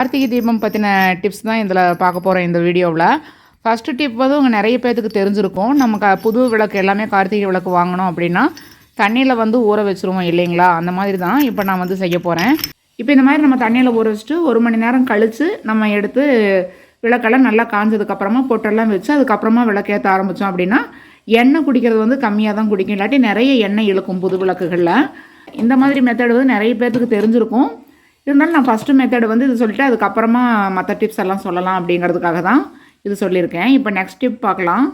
கார்த்திகை தீபம் பற்றின டிப்ஸ் தான் இதில் பார்க்க போகிறோம் இந்த வீடியோவில். ஃபஸ்ட்டு டிப் வந்து உங்கள் நிறைய பேர்த்துக்கு தெரிஞ்சிருக்கும். நம்ம க புது விளக்கு எல்லாமே கார்த்திகை விளக்கு வாங்கணும் அப்படின்னா தண்ணியில் வந்து ஊற வச்சுருவோம் இல்லைங்களா? அந்த மாதிரி தான் இப்போ நான் வந்து செய்ய போகிறேன் இப்போ இந்த மாதிரி நம்ம தண்ணியில் ஊற வச்சுட்டு ஒரு மணி நேரம் கழித்து நம்ம எடுத்து விளக்கெல்லாம் நல்லா காஞ்சதுக்கப்புறமா பொட்டெல்லாம் வச்சு அதுக்கப்புறமா விளக்கேற்ற ஆரம்பித்தோம் அப்படின்னா எண்ணெய் குடிக்கிறது வந்து கம்மியாக தான் குடிக்கும். இல்லாட்டி நிறைய எண்ணெய் இழுக்கும் புது விளக்குகளில். இந்த மாதிரி மெத்தட் வந்து நிறைய பேர்த்துக்கு தெரிஞ்சிருக்கும். இருந்தாலும் நான் ஃபஸ்ட்டு மெத்தடு வந்து இது சொல்லிட்டு அதுக்கப்புறமா மற்ற டிப்ஸ் எல்லாம் சொல்லலாம் அப்படிங்கிறதுக்காக தான் இது சொல்லியிருக்கேன். இப்போ நெக்ஸ்ட் டிப் பார்க்கலாம்.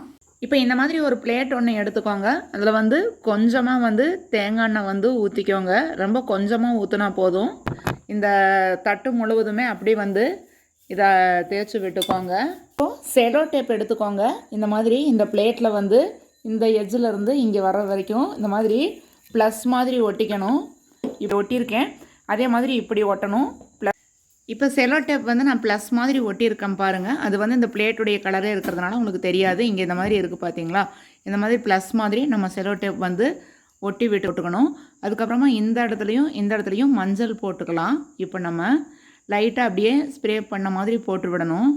இப்போ இந்த மாதிரி ஒரு பிளேட் ஒன்று எடுத்துக்கோங்க. அதில் வந்து கொஞ்சமாக வந்து தேங்காய் எண்ணெய் வந்து ஊற்றிக்கோங்க ரொம்ப கொஞ்சமாக ஊற்றினா போதும். இந்த தட்டு முழுவதுமே அப்படியே வந்து இதை தேய்ச்சி விட்டுக்கோங்க. இப்போ செலோ டேப் எடுத்துக்கோங்க. இந்த மாதிரி இந்த பிளேட்டில் வந்து இந்த எஜ்ஜில் இருந்து இங்கே வர வரைக்கும் இந்த மாதிரி ப்ளஸ் மாதிரி ஒட்டிக்கணும். இப்போ ஒட்டியிருக்கேன். அதே மாதிரி இப்படி ஒட்டணும். ப்ளஸ் இப்போ செலோ டேப் வந்து நான் ப்ளஸ் மாதிரி ஒட்டியிருக்கேன் பாருங்கள் அது வந்து இந்த பிளேட்டுடைய கலரே இருக்கிறதுனால உங்களுக்கு தெரியாது. இங்கே இந்த மாதிரி இருக்குது பார்த்தீங்களா இந்த மாதிரி ப்ளஸ் மாதிரி நம்ம செலோ டேப் வந்து ஒட்டி விட்டு விட்டுக்கணும் அதுக்கப்புறமா இந்த இடத்துலையும் இந்த இடத்துலையும் மஞ்சள் போட்டுக்கலாம். இப்போ நம்ம லைட்டாக அப்படியே ஸ்ப்ரே பண்ண மாதிரி போட்டு விடணும்.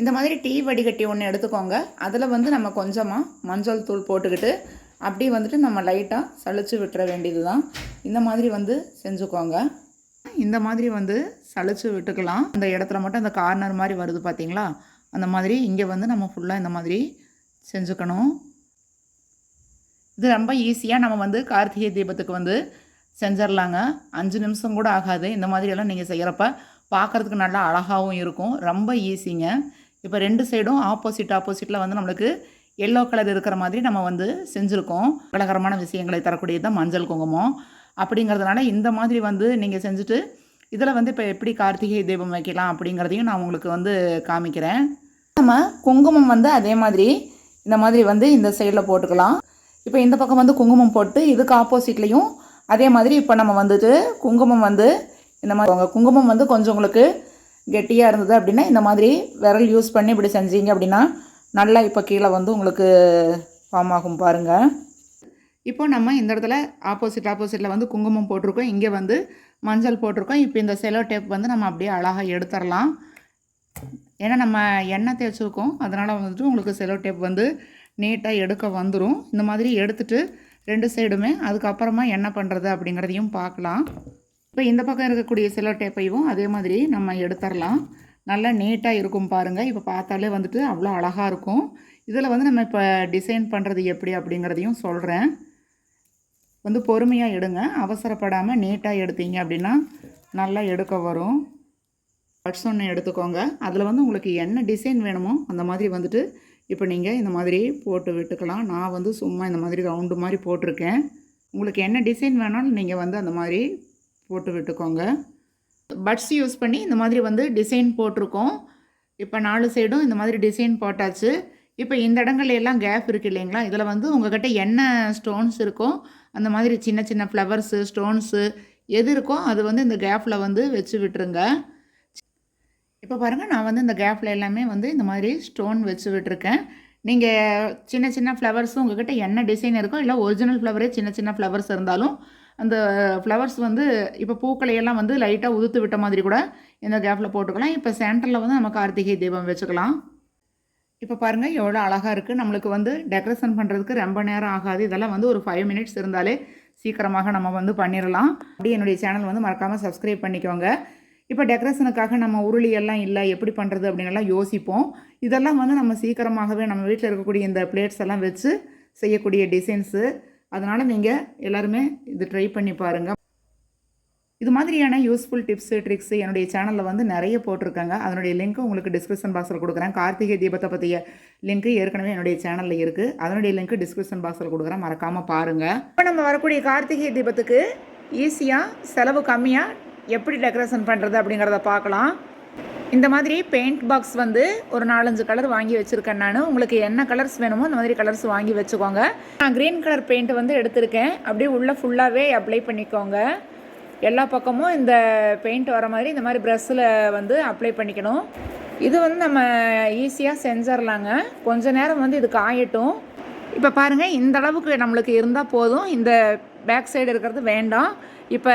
இந்த மாதிரி டீ வடிகட்டி ஒன்று எடுத்துக்கோங்க. அதில் வந்து நம்ம கொஞ்சமாக மஞ்சள் தூள் போட்டுக்கிட்டு அப்படியே வந்துட்டு நம்ம லைட்டாக சளிச்சு விட்டுற வேண்டியது தான் இந்த மாதிரி வந்து செஞ்சுக்கோங்க. இந்த மாதிரி வந்து சளிச்சு விட்டுக்கலாம். அந்த இடத்துல மட்டும் அந்த கார்னர் மாதிரி வருது பார்த்தீங்களா அந்த மாதிரி இங்கே வந்து நம்ம ஃபுல்லாக இந்த மாதிரி செஞ்சுக்கணும். இது ரொம்ப ஈஸியாக நம்ம வந்து கார்த்திகை தீபத்துக்கு வந்து செஞ்சிடலாங்க அஞ்சு நிமிஷம் கூட ஆகாது. இந்த மாதிரியெல்லாம் நீங்கள் செய்கிறப்ப பார்க்குறதுக்கு நல்லா அழகாகவும் இருக்கும். ரொம்ப ஈஸிங்க இப்போ ரெண்டு சைடும் ஆப்போசிட் ஆப்போசிட்டில் வந்து நம்மளுக்கு எல்லோ கலர் இருக்கிற மாதிரி நம்ம வந்து செஞ்சுருக்கோம். கலகரமான விஷயங்களை தரக்கூடியது தான் மஞ்சள் குங்குமம். அப்படிங்கிறதுனால இந்த மாதிரி வந்து நீங்கள் செஞ்சுட்டு இதில் வந்து இப்போ எப்படி கார்த்திகை தீபம் வைக்கலாம் அப்படிங்கிறதையும் நான் உங்களுக்கு வந்து காமிக்கிறேன். நம்ம குங்குமம் வந்து அதே மாதிரி இந்த மாதிரி வந்து இந்த சைடில் போட்டுக்கலாம். இப்போ இந்த பக்கம் வந்து குங்குமம் போட்டு இதுக்கு ஆப்போசிட்லேயும் அதே மாதிரி இப்போ நம்ம வந்துட்டு குங்குமம் வந்து இந்த மாதிரி குங்குமம் வந்து கொஞ்சம் உங்களுக்கு கெட்டியாக இருந்தது அப்படின்னா இந்த மாதிரி விரல் யூஸ் பண்ணி இப்படி செஞ்சீங்க அப்படின்னா நல்லா இப்போ கீழே வந்து உங்களுக்கு ஃபார்ம் ஆகும் பாருங்கள் இப்போ நம்ம இந்த இடத்துல ஆப்போசிட் ஆப்போசிட்டில் வந்து குங்குமம் போட்டிருக்கோம். இங்கே வந்து மஞ்சள் போட்டிருக்கோம். இப்போ இந்த செலோ டேப் வந்து நம்ம அப்படியே அழகாக எடுத்துடலாம். ஏன்னா நம்ம எண்ணெய் தேய்ச்சிருக்கோம். அதனால் வந்துட்டு உங்களுக்கு செலோ டேப் வந்து நீட்டாக எடுக்க வந்துடும் இந்த மாதிரி எடுத்துகிட்டு ரெண்டு சைடுமே அதுக்கப்புறமா என்ன பண்ணுறது அப்படிங்கிறதையும் பார்க்கலாம். இப்போ இந்த பக்கம் இருக்கக்கூடிய செலோ டேப்பையும் அதே மாதிரி நம்ம எடுத்துடலாம். நல்லா நீட்டாக இருக்கும் பாருங்கள் இப்போ பார்த்தாலே வந்துட்டு அவ்வளோ அழகாக இருக்கும். இதில் வந்து நம்ம இப்போ டிசைன் பண்ணுறது எப்படி அப்படிங்கிறதையும் சொல்கிறேன் வந்து பொறுமையாக எடுங்க. அவசரப்படாமல் நீட்டாக எடுத்தீங்க அப்படின்னா நல்லா எடுக்க வரும். பட்ஸ் ஒன்று எடுத்துக்கோங்க. அதில் வந்து உங்களுக்கு என்ன டிசைன் வேணுமோ அந்த மாதிரி வந்துட்டு இப்போ நீங்கள் இந்த மாதிரி போட்டு விட்டுக்கலாம். நான் வந்து சும்மா இந்த மாதிரி ரவுண்டு மாதிரி போட்டிருக்கேன். உங்களுக்கு என்ன டிசைன் வேணாலும் நீங்கள் வந்து அந்த மாதிரி போட்டு விட்டுக்கோங்க. பட்ஸ் யூஸ் பண்ணி இந்த மாதிரி வந்து டிசைன் போட்டிருக்கோம். இப்போ நாலு சைடும் இந்த மாதிரி டிசைன் போட்டாச்சு. இப்போ இந்த இடங்கள்ல எல்லாம் கேப் இருக்குது இல்லைங்களா? இதில் வந்து உங்ககிட்ட என்ன ஸ்டோன்ஸ் இருக்கோ அந்த மாதிரி சின்ன சின்ன ஃப்ளவர்ஸு ஸ்டோன்ஸு எது இருக்கோ அது வந்து இந்த கேப்பில் வந்து வச்சு விட்டுருங்க. இப்போ பாருங்கள் நான் வந்து இந்த கேப்பில் எல்லாமே வந்து இந்த மாதிரி ஸ்டோன் வச்சு விட்டுருக்கேன். நீங்கள் சின்ன சின்ன ஃப்ளவர்ஸும் உங்ககிட்ட என்ன டிசைன் இருக்கோ இல்லை ஒரிஜினல் ஃப்ளவரே சின்ன சின்ன ஃப்ளவர்ஸ் இருந்தாலும் அந்த ஃப்ளவர்ஸ் வந்து இப்போ பூக்களையெல்லாம் வந்து லைட்டாக உதுத்து விட்ட மாதிரி கூட இந்த கேப்பில் போட்டுக்கலாம். இப்போ சென்டரில் வந்து நம்ம கார்த்திகை தீபம் வச்சுக்கலாம். இப்போ பாருங்கள் எவ்வளோ அழகாக இருக்குது நம்மளுக்கு வந்து டெக்கரேஷன் பண்ணுறதுக்கு ரொம்ப நேரம் ஆகாது. இதெல்லாம் வந்து ஒரு ஃபைவ் மினிட்ஸ் இருந்தாலே சீக்கிரமாக நம்ம வந்து பண்ணிடலாம் அப்படியே என்னுடைய சேனல் வந்து மறக்காமல் சப்ஸ்கிரைப் பண்ணிக்கோங்க. இப்போ டெக்கரேஷனுக்காக நம்ம உருளி எல்லாம் இல்லை எப்படி பண்ணுறது அப்படின்னு எல்லாம் யோசிப்போம். இதெல்லாம் வந்து நம்ம சீக்கிரமாகவே நம்ம வீட்டில் இருக்கக்கூடிய இந்த பிளேட்ஸ் எல்லாம் வச்சு செய்யக்கூடிய டிசைன்ஸு அதனால் நீங்கள் எல்லாருமே இது ட்ரை பண்ணி பாருங்கள் இது மாதிரியான யூஸ்ஃபுல் டிப்ஸு ட்ரிக்ஸு என்னுடைய சேனலில் வந்து நிறைய போட்டிருக்காங்க. அதனுடைய லிங்க்கு உங்களுக்கு டிஸ்கிரிப்ஷன் பாக்ஸில் கொடுக்குறேன். கார்த்திகை தீபத்தை பற்றிய லிங்க் ஏற்கனவே என்னுடைய சேனலில் இருக்குது அதனுடைய லிங்க்கு டிஸ்கிரிப்ஷன் பாக்ஸில் கொடுக்குறேன். மறக்காமல் பாருங்கள் இப்போ நம்ம வரக்கூடிய கார்த்திகை தீபத்துக்கு ஈஸியாக செலவு கம்மியாக எப்படி டெக்கரேஷன் பண்ணுறது அப்படிங்கிறத பார்க்கலாம். இந்த மாதிரி பெயிண்ட் பாக்ஸ் வந்து ஒரு நாலஞ்சு கலர் வாங்கி வச்சுருக்கேன் நான். உங்களுக்கு என்ன கலர்ஸ் வேணுமோ அந்த மாதிரி கலர்ஸ் வாங்கி வச்சுக்கோங்க. நான் க்ரீன் கலர் பெயிண்ட் வந்து எடுத்திருக்கேன். அப்படியே உள்ளே ஃபுல்லாகவே அப்ளை பண்ணிக்கோங்க. எல்லா பக்கமும் இந்த பெயிண்ட் வர மாதிரி இந்த மாதிரி ப்ரஷ்ஷில் வந்து அப்ளை பண்ணிக்கணும். இது வந்து நம்ம ஈஸியாக செஞ்சிடலாங்க கொஞ்ச நேரம் வந்து இது காயட்டும் இப்போ பாருங்கள் இந்த அளவுக்கு நம்மளுக்கு இருந்தால் போதும். இந்த பேக் சைடு இருக்கிறது வேண்டாம். இப்போ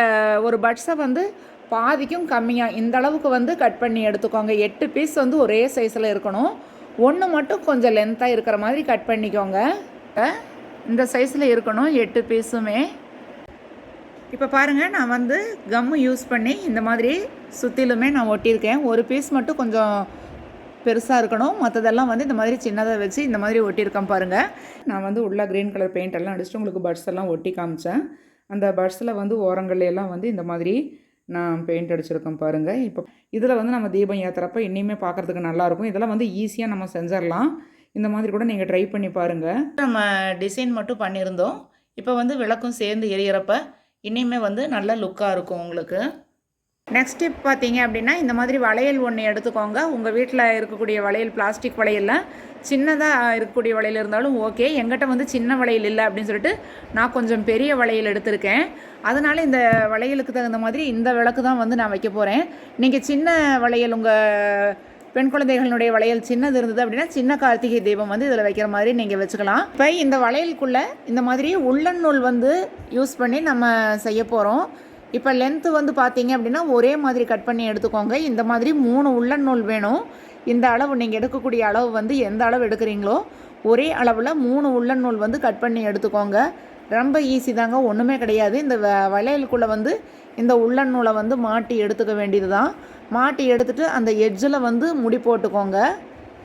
ஒரு பட்ஸை வந்து பாதிக்கும் கம்மியாக இந்த அளவுக்கு வந்து கட் பண்ணி எடுத்துக்கோங்க. எட்டு பீஸ் வந்து ஒரே சைஸில் இருக்கணும். ஒன்று மட்டும் கொஞ்சம் லென்த்தாக இருக்கிற மாதிரி கட் பண்ணிக்கோங்க. இந்த சைஸில் இருக்கணும் எட்டு பீஸுமே இப்போ பாருங்கள் நான் வந்து கம்மு யூஸ் பண்ணி இந்த மாதிரி சுற்றிலுமே நான் ஒட்டியிருக்கேன். ஒரு பீஸ் மட்டும் கொஞ்சம் பெருசாக இருக்கணும். மற்றதெல்லாம் வந்து இந்த மாதிரி சின்னதாக வச்சு இந்த மாதிரி ஒட்டியிருக்கேன் பாருங்கள் நான் வந்து உள்ளே க்ரீன் கலர் பெயிண்ட் எல்லாம் அடிச்சுட்டு உங்களுக்கு பட்ஸ் எல்லாம் ஒட்டி காமிச்சேன். அந்த பட்ஸில் வந்து ஓரங்கள்லாம் வந்து இந்த மாதிரி நான் பெயிண்ட் அடிச்சிருக்கேன் பாருங்கள் இப்போ இதில் வந்து நம்ம தீபம் ஏற்றுறப்ப இன்னுமே பார்க்குறதுக்கு நல்லாயிருக்கும் இதெல்லாம் வந்து ஈஸியாக நம்ம செஞ்சிடலாம் இந்த மாதிரி கூட நீங்கள் ட்ரை பண்ணி பாருங்கள் நம்ம டிசைன் மட்டும் பண்ணியிருந்தோம் இப்போ வந்து விளக்கும் சேர்ந்து எரியறப்ப இனிமே வந்து நல்ல லுக்காக இருக்கும் உங்களுக்கு. நெக்ஸ்ட் டிப் பார்த்தீங்க அப்படின்னா இந்த மாதிரி வளையல் ஒன்று எடுத்துக்கோங்க. உங்கள் வீட்டில் இருக்கக்கூடிய வளையல் பிளாஸ்டிக் வளையலில் சின்னதாக இருக்கக்கூடிய வளையல் இருந்தாலும் ஓகே எங்கிட்ட வந்து சின்ன வளையல் இல்லை அப்படின்னு சொல்லிட்டு நான் கொஞ்சம் பெரிய வளையல் எடுத்திருக்கேன். அதனால் இந்த வளையலுக்கு தகுந்த மாதிரி இந்த விளக்கு தான் வந்து நான் வைக்க போகிறேன் நீங்கள் சின்ன வளையல் உங்கள் பெண் குழந்தைகளுடைய வளையல் சின்னது இருந்தது அப்படின்னா சின்ன கார்த்திகை தீபம் வந்து இதில் வைக்கிற மாதிரி நீங்கள் வச்சுக்கலாம். இப்போ இந்த வளையலுக்குள்ளே இந்த மாதிரி உள்ளன் நூல் வந்து யூஸ் பண்ணி நம்ம செய்ய போகிறோம் இப்போ லென்த்து வந்து பார்த்தீங்க அப்படின்னா ஒரே மாதிரி கட் பண்ணி எடுத்துக்கோங்க. இந்த மாதிரி மூணு உள்ளன் நூல் வேணும். இந்த அளவு நீங்கள் எடுக்கக்கூடிய அளவு வந்து எந்த அளவு எடுக்கிறீங்களோ ஒரே அளவில் மூணு உள்ளன் நூல் வந்து கட் பண்ணி எடுத்துக்கோங்க. ரொம்ப ஈஸி தாங்க ஒன்றுமே கிடையாது. இந்த வ- வளையலுக்குள்ளே வந்து இந்த உள்ளன் நூலை வந்து மாட்டி எடுத்துக்க வேண்டியது தான் மாட்டி எடுத்துட்டு அந்த எட்ஜில் வந்து முடி போட்டுக்கோங்க.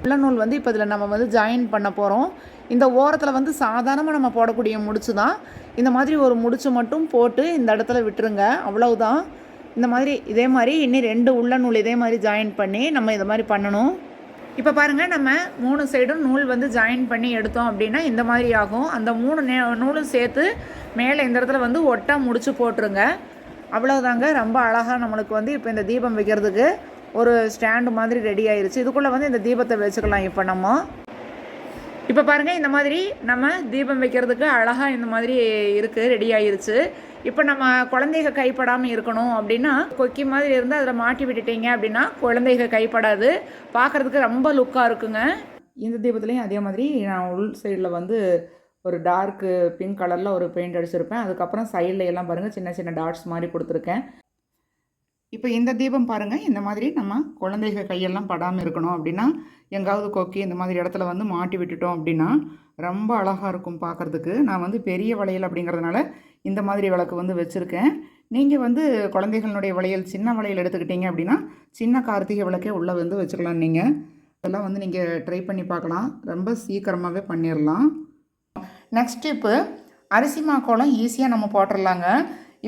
உள்ளநூல் வந்து இப்போ இதில் நம்ம வந்து ஜாயின் பண்ண போகிறோம் இந்த ஓரத்தில் வந்து சாதாரணமாக நம்ம போடக்கூடிய முடிச்சு தான் இந்த மாதிரி ஒரு முடிச்சு மட்டும் போட்டு இந்த இடத்துல விட்டுருங்க. அவ்வளவுதான். இந்த மாதிரி இதே மாதிரி இன்னும் ரெண்டு உள்ள நூல் இதே மாதிரி ஜாயின் பண்ணி நம்ம இதை மாதிரி பண்ணணும். இப்போ பாருங்கள் நம்ம மூணு சைடும் நூல் வந்து ஜாயின் பண்ணி எடுத்தோம் அப்படின்னா இந்த மாதிரி ஆகும். அந்த மூணு நே நூலும் சேர்த்து மேலே இந்த இடத்துல வந்து ஒட்டா முடிச்சு போட்டுருங்க. அவ்வளோதாங்க ரொம்ப அழகாக நம்மளுக்கு வந்து இப்போ இந்த தீபம் வைக்கிறதுக்கு ஒரு ஸ்டாண்டு மாதிரி ரெடி ஆயிருச்சு. இதுக்குள்ளே வந்து இந்த தீபத்தை வச்சுக்கலாம் இப்போ நம்ம. இப்போ பாருங்கள் இந்த மாதிரி நம்ம தீபம் வைக்கிறதுக்கு அழகாக இந்த மாதிரி இருக்குது ரெடி ஆயிருச்சு. இப்போ நம்ம குழந்தைக கைப்படாமல் இருக்கணும் அப்படின்னா கொக்கி மாதிரி இருந்து அதில் மாட்டி விட்டுட்டீங்க அப்படின்னா குழந்தைக கைப்படாது. பார்க்குறதுக்கு ரொம்ப லுக்காக இருக்குங்க. இந்த தீபத்துலேயும் அதே மாதிரி நான் உள் சைடில் வந்து ஒரு டார்க்கு பிங்க் கலரில் ஒரு பெயிண்ட் அடிச்சிருப்பேன். அதுக்கப்புறம் சைடில் எல்லாம் பாருங்கள் சின்ன சின்ன டாட்ஸ் மாதிரி கொடுத்துருக்கேன். இப்போ இந்த தீபம் பாருங்கள் இந்த மாதிரி நம்ம குழந்தைக கையெல்லாம் படாமல் இருக்கணும் அப்படின்னா எங்காவது கொக்கி இந்த மாதிரி இடத்துல வந்து மாட்டி விட்டுட்டோம் அப்படின்னா ரொம்ப அழகாக இருக்கும் பார்க்குறதுக்கு நான் வந்து பெரிய வளையல் அப்படிங்கிறதுனால இந்த மாதிரி விளக்கு வந்து வச்சுருக்கேன். நீங்கள் வந்து குழந்தைகளுடைய வளையல் சின்ன வளையல் எடுத்துக்கிட்டீங்க அப்படின்னா சின்ன கார்த்திகை விளக்கே உள்ளே வந்து வச்சுக்கலாம் நீங்கள் இதெல்லாம் வந்து நீங்கள் ட்ரை பண்ணி பார்க்கலாம். ரொம்ப சீக்கிரமாகவே பண்ணிடலாம் நெக்ஸ்ட் இப்போ அரிசி மாக்கோளம் ஈஸியாக நம்ம போட்டுடலாங்க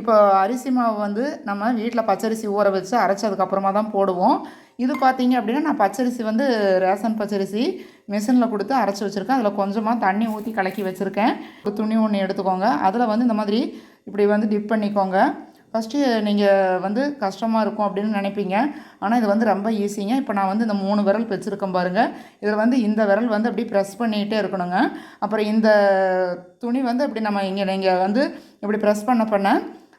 இப்போ அரிசி மாவு வந்து நம்ம வீட்டில் பச்சரிசி ஊற வச்சு அரைச்சதுக்கப்புறமா தான் போடுவோம். இது பார்த்தீங்க அப்படின்னா நான் பச்சரிசி வந்து ரேஷன் பச்சரிசி மிஷினில் கொடுத்து அரைச்சி வச்சுருக்கேன். அதில் கொஞ்சமாக தண்ணி ஊற்றி கலக்கி வச்சுருக்கேன். ஒரு துணி ஒன்று எடுத்துக்கோங்க. அதில் வந்து இந்த மாதிரி இப்படி வந்து டிப் பண்ணிக்கோங்க. ஃபஸ்ட்டு நீங்கள் வந்து கஷ்டமாக இருக்கும் அப்படின்னு நினைப்பீங்க. ஆனால் இது வந்து ரொம்ப ஈஸிங்க இப்போ நான் வந்து இந்த மூணு விரல் வச்சுருக்கேன் பாருங்கள் இதில் வந்து இந்த விரல் வந்து அப்படி ப்ரெஸ் பண்ணிகிட்டே இருக்கணுங்க. அப்புறம் இந்த துணி வந்து அப்படி நம்ம இங்கே நீங்கள் வந்து இப்படி ப்ரெஸ் பண்ண பண்ண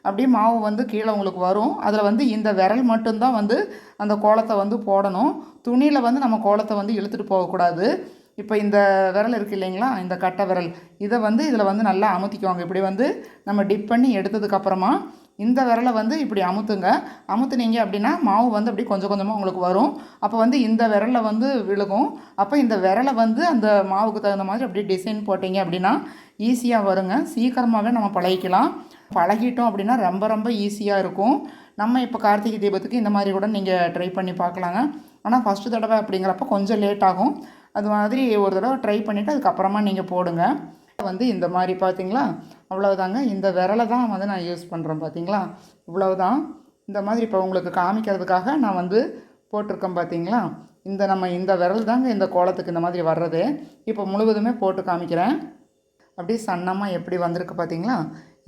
அப்படியே மாவு வந்து கீழே உங்களுக்கு வரும். அதில் வந்து இந்த விரல் மட்டும்தான் வந்து அந்த கோலத்தை வந்து போடணும். துணியில் வந்து நம்ம கோலத்தை வந்து இழுத்துட்டு போகக்கூடாது இப்போ இந்த விரல் இருக்குது இல்லைங்களா? இந்த கட்டை விரல். இதை வந்து இதில் வந்து நல்லா அமுத்திக்குவாங்க. இப்படி வந்து நம்ம டிப் பண்ணி எடுத்ததுக்கப்புறமா இந்த விரலை வந்து இப்படி அமுத்துங்க. அமுத்துனீங்க அப்படின்னா மாவு வந்து அப்படி கொஞ்சம் கொஞ்சமாக உங்களுக்கு வரும். அப்போ வந்து இந்த விரலில் வந்து விழுகும். அப்போ இந்த விரலை வந்து அந்த மாவுக்கு தகுந்த மாதிரி அப்படியே டிசைன் போட்டிங்க அப்படின்னா ஈஸியாக வருங்க. சீக்கிரமாகவே நம்ம பழகிக்கலாம். பழகிட்டோம் அப்படின்னா ரொம்ப ரொம்ப ஈஸியாக இருக்கும். நம்ம இப்போ கார்த்திகை தீபத்துக்கு இந்த மாதிரி கூட நீங்கள் ட்ரை பண்ணி பார்க்கலாங்க. ஆனால் ஃபஸ்ட்டு தடவை அப்படிங்கிறப்ப கொஞ்சம் லேட் ஆகும். அது மாதிரி ஒரு தடவை ட்ரை பண்ணிவிட்டு அதுக்கப்புறமா நீங்கள் போடுங்க. வந்து இந்த மாதிரி பார்த்தீங்களா? அவ்வளவுதாங்க. இந்த விரலை தான் வந்து நான் யூஸ் பண்ணுறேன் பார்த்தீங்களா? இவ்வளவுதான். இந்த மாதிரி இப்போ உங்களுக்கு காமிக்கிறதுக்காக நான் வந்து போட்டிருக்கேன் பார்த்தீங்களா? இந்த நம்ம இந்த விரல் தாங்க இந்த கோலத்துக்கு இந்த மாதிரி வர்றது. இப்போ முழுவதுமே போட்டு காமிக்கிறேன். அப்படியே சன்னமாக எப்படி வந்திருக்கு பார்த்தீங்களா?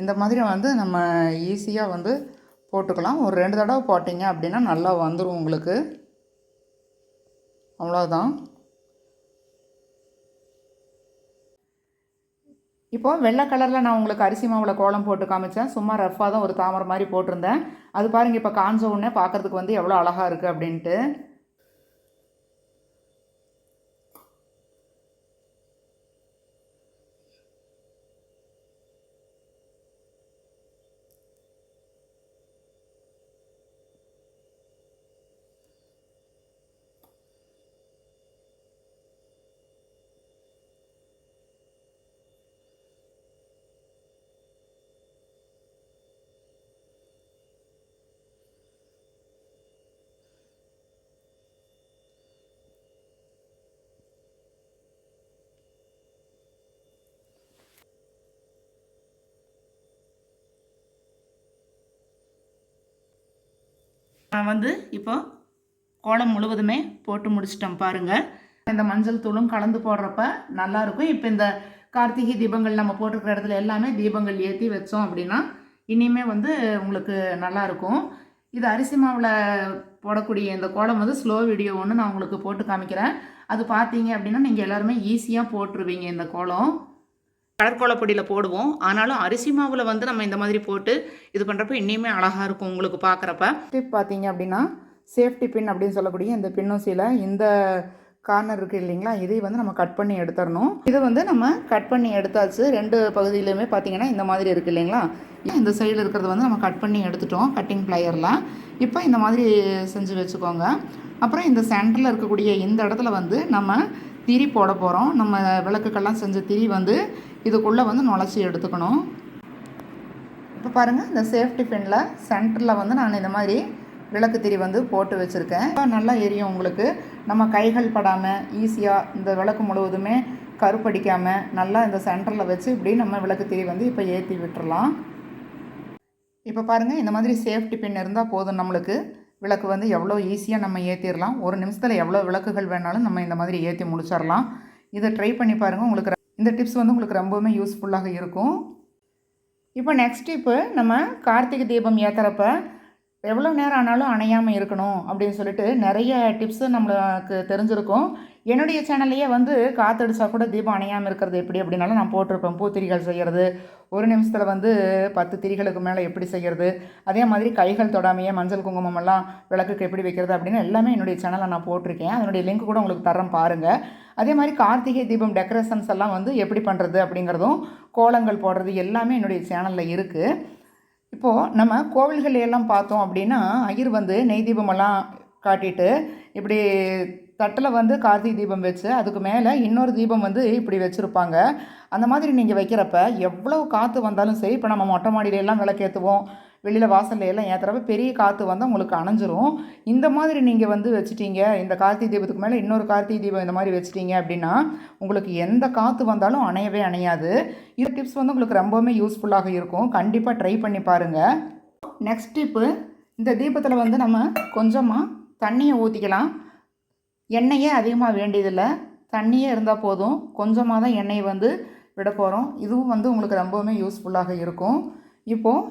இந்த மாதிரி வந்து நம்ம ஈஸியாக வந்து போட்டுக்கலாம். ஒரு ரெண்டு தடவை போட்டிங்க அப்படின்னா நல்லா வந்துடும் உங்களுக்கு. அவ்வளோதான் இப்போது வெள்ளை கலரில் நான் உங்களுக்கு அரிசி மாவில் கோலம் போட்டு காமிச்சேன். சும்மா ரஃப்பாக தான் ஒரு தாமரை மாதிரி போட்டிருந்தேன். அது பாருங்கள் இப்போ காஞ்ச உடனே பார்க்கறதுக்கு வந்து எவ்வளோ அழகாக இருக்குது அப்படின்ட்டு. நான் வந்து இப்போ கோலம் முழுவதுமே போட்டு முடிச்சிட்டோம் பாருங்கள் இந்த மஞ்சள் தூளும் கலந்து போடுறப்ப நல்லாயிருக்கும் இப்போ இந்த கார்த்திகை தீபங்கள் நம்ம போட்டிருக்கிற இடத்துல எல்லாமே தீபங்கள் ஏற்றி வச்சோம் அப்படின்னா இனிமே வந்து உங்களுக்கு நல்லாயிருக்கும் இது அரிசி மாவில் போடக்கூடிய இந்த கோலம் வந்து ஸ்லோ வீடியோ ஒன்று நான் உங்களுக்கு போட்டு காமிக்கிறேன். அது பார்த்தீங்க அப்படின்னா நீங்கள் எல்லாருமே ஈஸியாக போட்டுருவீங்க இந்த கோலம். கடற்கோலப்பொடியில் போடுவோம். ஆனாலும் அரிசி மாவில் வந்து நம்ம இந்த மாதிரி போட்டு இது பண்ணுறப்ப இன்னுமே அழகாக இருக்கும் உங்களுக்கு பார்க்குறப்ப டிப் பார்த்தீங்க அப்படின்னா சேஃப்டி பின் அப்படின்னு சொல்லக்கூடிய இந்த பின்னூசியில் இந்த கார்னர் இருக்குது இல்லைங்களா இதை வந்து நம்ம கட் பண்ணி எடுத்துடணும். இது வந்து நம்ம கட் பண்ணி எடுத்தாச்சு ரெண்டு பகுதியிலுமே பார்த்தீங்கன்னா இந்த மாதிரி இருக்குது இல்லைங்களா. இந்த சைடில் இருக்கிறது வந்து நம்ம கட் பண்ணி எடுத்துட்டோம் கட்டிங் பிளையரில் இப்போ இந்த மாதிரி செஞ்சு வச்சுக்கோங்க. அப்புறம் இந்த சென்டரில் இருக்கக்கூடிய இந்த இடத்துல வந்து நம்ம திரி போட போகிறோம் நம்ம விளக்குக்கெல்லாம் செஞ்ச திரி வந்து இதுக்குள்ளே வந்து நுழைச்சி எடுத்துக்கணும். இப்போ பாருங்கள் இந்த சேஃப்டி பின்னில் சென்டரில் வந்து நான் இந்த மாதிரி விளக்கு திரி வந்து போட்டு வச்சுருக்கேன். நல்லா எரியும் உங்களுக்கு. நம்ம கைகள் படாமல் ஈஸியாக இந்த விளக்கு முழுவதுமே கருப்படிக்காமல் நல்லா இந்த சென்டரில் வச்சு இப்படி நம்ம விளக்கு திரி வந்து இப்போ ஏற்றி விட்டுறலாம். இப்போ பாருங்கள் இந்த மாதிரி சேஃப்டி பின் இருந்தால் போதும் நம்மளுக்கு. விளக்கு வந்து எவ்வளோ ஈஸியாக நம்ம ஏற்றிடலாம் ஒரு நிமிஷத்தில் எவ்வளோ விளக்குகள் வேணாலும் நம்ம இந்த மாதிரி ஏற்றி முடிச்சிடலாம் இதை ட்ரை பண்ணி பாருங்கள் உங்களுக்கு இந்த டிப்ஸ் வந்து உங்களுக்கு ரொம்பவுமே யூஸ்ஃபுல்லாக இருக்கும். இப்போ நெக்ஸ்ட் இப்போ நம்ம கார்த்திகை தீபம் ஏற்றுறப்ப எவ்வளோ நேரம் ஆனாலும் அணையாமல் இருக்கணும் அப்படின்னு சொல்லிட்டு நிறைய டிப்ஸு நம்மளுக்கு தெரிஞ்சிருக்கும். என்னுடைய சேனல்லையே வந்து காற்றடிச்சா கூட தீபம் அணையாமல் இருக்கிறது எப்படி அப்படின்னாலும் நான் போட்டிருப்பேன். பூத்திரிகள் செய்கிறது ஒரு நிமிஷத்தில் வந்து பத்து திரிகளுக்கு மேலே எப்படி செய்கிறது அதே மாதிரி கைகள் தொடாமையே மஞ்சள் குங்குமம் எல்லாம் விளக்குக்கு எப்படி வைக்கிறது அப்படின்னு எல்லாமே என்னுடைய சேனலில் நான் போட்டிருக்கேன். அதனுடைய லிங்க் கூட உங்களுக்கு தரேன் பாருங்கள் அதே மாதிரி கார்த்திகை தீபம் டெக்கரேஷன்ஸ் எல்லாம் வந்து எப்படி பண்ணுறது அப்படிங்கிறதும் கோலங்கள் போடுறது எல்லாமே என்னுடைய சேனலில் இருக்குது இப்போது நம்ம கோவில்கள் எல்லாம் பார்த்தோம் அப்படின்னா ஐயர் வந்து நெய் தீபமெல்லாம் காட்டிட்டு இப்படி தட்டில் வந்து கார்த்திகை தீபம் வச்சு அதுக்கு மேலே இன்னொரு தீபம் வந்து இப்படி வச்சுருப்பாங்க. அந்த மாதிரி நீங்கள் வைக்கிறப்ப எவ்வளோ காற்று வந்தாலும் சரி இப்போ நம்ம மொட்டை மாடியிலெல்லாம் விளக்கேற்றுவோம் வெளியில் வாசல்ல எல்லாம் ஏற்றுறப்ப பெரிய காற்று வந்து உங்களுக்கு அணைஞ்சிரும். இந்த மாதிரி நீங்கள் வந்து வச்சுட்டீங்க இந்த கார்த்திகை தீபத்துக்கு மேலே இன்னொரு கார்த்திகை தீபம் இந்த மாதிரி வச்சுட்டீங்க அப்படின்னா உங்களுக்கு எந்த காற்று வந்தாலும் அணையவே அணையாது. இந்த டிப்ஸ் வந்து உங்களுக்கு ரொம்பவுமே யூஸ்ஃபுல்லாக இருக்கும். கண்டிப்பாக ட்ரை பண்ணி பாருங்கள் நெக்ஸ்ட் டிப்பு இந்த தீபத்தில் வந்து நம்ம கொஞ்சமாக தண்ணியை ஊற்றிக்கலாம் எண்ணெயே அதிகமாக வேண்டியதில்லை. தண்ணியே இருந்தால் போதும். கொஞ்சமாக தான் எண்ணெயை வந்து விட போகிறோம் இதுவும் வந்து உங்களுக்கு ரொம்பவுமே யூஸ்ஃபுல்லாக இருக்கும். இப்போது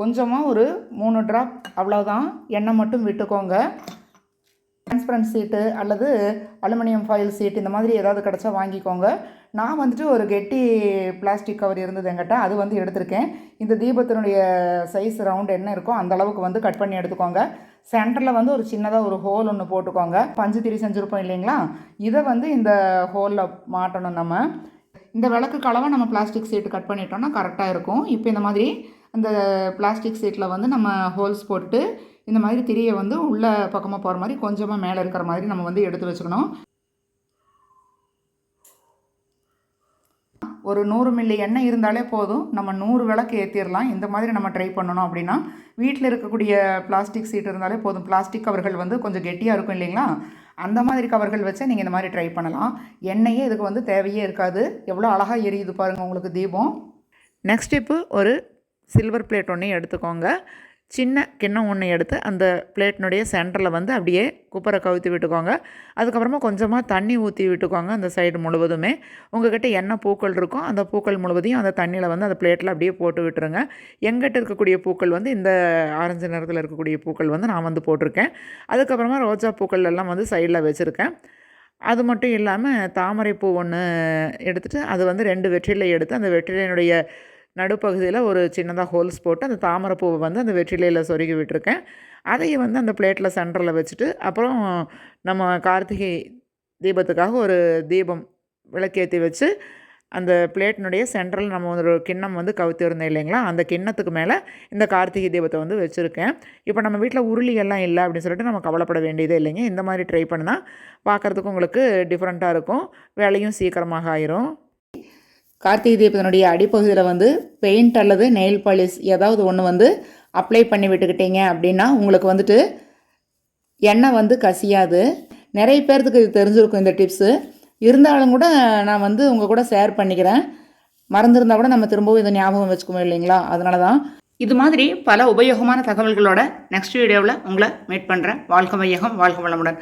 கொஞ்சமாக ஒரு மூணு ட்ராப் அவ்வளோதான் எண்ணெய் மட்டும் விட்டுக்கோங்க. டிரான்ஸ்பரண்ட் சீட்டு அல்லது அலுமினியம் ஃபாயில் சீட் இந்த மாதிரி ஏதாவது கிடச்சா வாங்கிக்கோங்க. நான் வந்துட்டு ஒரு கெட்டி பிளாஸ்டிக் கவர் இருந்தது எங்கிட்ட அது வந்து எடுத்திருக்கேன். இந்த தீபத்தினுடைய சைஸ் ரவுண்ட் என்ன இருக்கோ அந்த அளவுக்கு வந்து கட் பண்ணி எடுத்துக்கோங்க. சென்டரில் வந்து ஒரு சின்னதாக ஒரு ஹோல் ஒன்று போட்டுக்கோங்க. பஞ்சு திரி செஞ்சுருப்போம் இல்லைங்களா? இதை வந்து இந்த ஹோலில் மாட்டணும் நம்ம. இந்த விளக்கு கலவை நம்ம பிளாஸ்டிக் சீட்டு கட் பண்ணிட்டோம்னா கரெக்டாக இருக்கும். இப்போ இந்த மாதிரி அந்த பிளாஸ்டிக் சீட்டில் வந்து நம்ம ஹோல்ஸ் போட்டு இந்த மாதிரி திரியை வந்து உள்ள பக்கமாக போகிற மாதிரி கொஞ்சமாக மேலே இருக்கிற மாதிரி நம்ம வந்து எடுத்து வச்சுக்கணும். ஒரு நூறு மில்லி எண்ணெய் இருந்தாலே போதும். நம்ம நூறு விளக்கு ஏற்றிடலாம் இந்த மாதிரி நம்ம ட்ரை பண்ணணும் அப்படின்னா வீட்டில் இருக்கக்கூடிய பிளாஸ்டிக் சீட் இருந்தாலே போதும். பிளாஸ்டிக் கவர்கள் வந்து கொஞ்சம் கெட்டியாக இருக்கும் இல்லைங்களா? அந்த மாதிரி கவர்கள் வச்சு நீங்கள் இந்த மாதிரி ட்ரை பண்ணலாம். எண்ணெயே இதுக்கு வந்து தேவையே இருக்காது. எவ்வளோ அழகாக எரியுது பாருங்கள் உங்களுக்கு தீபம். நெக்ஸ்ட் ஸ்டெப்பு ஒரு சில்வர் பிளேட் ஒன்றையும் எடுத்துக்கோங்க. சின்ன கிண்ணம் ஒன்று எடுத்து அந்த பிளேட்னுடைய சென்டரில் வந்து அப்படியே குப்பரை கவுத்தி விட்டுக்கோங்க. அதுக்கப்புறமா கொஞ்சமாக தண்ணி ஊற்றி விட்டுக்கோங்க அந்த சைடு முழுவதுமே. உங்கள்கிட்ட என்ன பூக்கள் இருக்கோ அந்த பூக்கள் முழுவதையும் அந்த தண்ணியில் வந்து அந்த பிளேட்டில் அப்படியே போட்டு விட்டுருங்க. எங்கிட்ட இருக்கக்கூடிய பூக்கள் வந்து இந்த ஆரஞ்சு நிறத்தில் இருக்கக்கூடிய பூக்கள் வந்து நான் வந்து போட்டிருக்கேன். அதுக்கப்புறமா ரோஜா பூக்கள் எல்லாம் வந்து சைடில் வச்சுருக்கேன். அது மட்டும் இல்லாமல் தாமரை பூ ஒன்று எடுத்துகிட்டு அது வந்து ரெண்டு வெற்றிலை எடுத்து அந்த வெற்றிலையினுடைய நடுப்பகுதியில் ஒரு சின்னதாக ஹோல்ஸ் போட்டு அந்த தாமரைப்பூவை வந்து அந்த வெற்றிலையில் சொருகி விட்டுருக்கேன். அதையும் வந்து அந்த பிளேட்டில் சென்டரில் வச்சுட்டு அப்புறம் நம்ம கார்த்திகை தீபத்துக்காக ஒரு தீபம் விளக்கேற்றி வச்சு அந்த பிளேட்டினுடைய சென்ட்ரல் நம்ம ஒரு கிண்ணம் வந்து கவுத்திருந்தோம் இல்லைங்களா? அந்த கிண்ணத்துக்கு மேலே இந்த கார்த்திகை தீபத்தை வந்து வச்சுருக்கேன். இப்போ நம்ம வீட்டில் உருளி எல்லாம் இல்லை அப்படின்னு சொல்லிட்டு நம்ம கவலைப்பட வேண்டியதே இல்லைங்க. இந்த மாதிரி ட்ரை பண்ணால் பார்க்குறதுக்கு உங்களுக்கு டிஃப்ரெண்ட்டாக இருக்கும். வேலையும் சீக்கிரமாக ஆயிரும். கார்த்திகை தீபத்தினுடைய அடிப்பகுதியில் வந்து பெயிண்ட் அல்லது நெயில் பாலிஷ் ஏதாவது ஒன்று வந்து அப்ளை பண்ணி விட்டுக்கிட்டீங்க அப்படின்னா உங்களுக்கு வந்துட்டு எண்ணெய் வந்து கசியாது. நிறைய பேர்த்துக்கு இது தெரிஞ்சிருக்கும் இந்த டிப்ஸு இருந்தாலும் கூட நான் வந்து உங்கள் கூட ஷேர் பண்ணிக்கிறேன். மறந்துருந்தால் கூட நம்ம திரும்பவும் இதை ஞாபகம் வச்சுக்குவோம் இல்லைங்களா? அதனால தான் இது மாதிரி பல உபயோகமான தகவல்களோட நெக்ஸ்ட் வீடியோவில் உங்களை மீட் பண்ணுறேன் வாழ்க வையகம் வாழ்க வளமுடன்.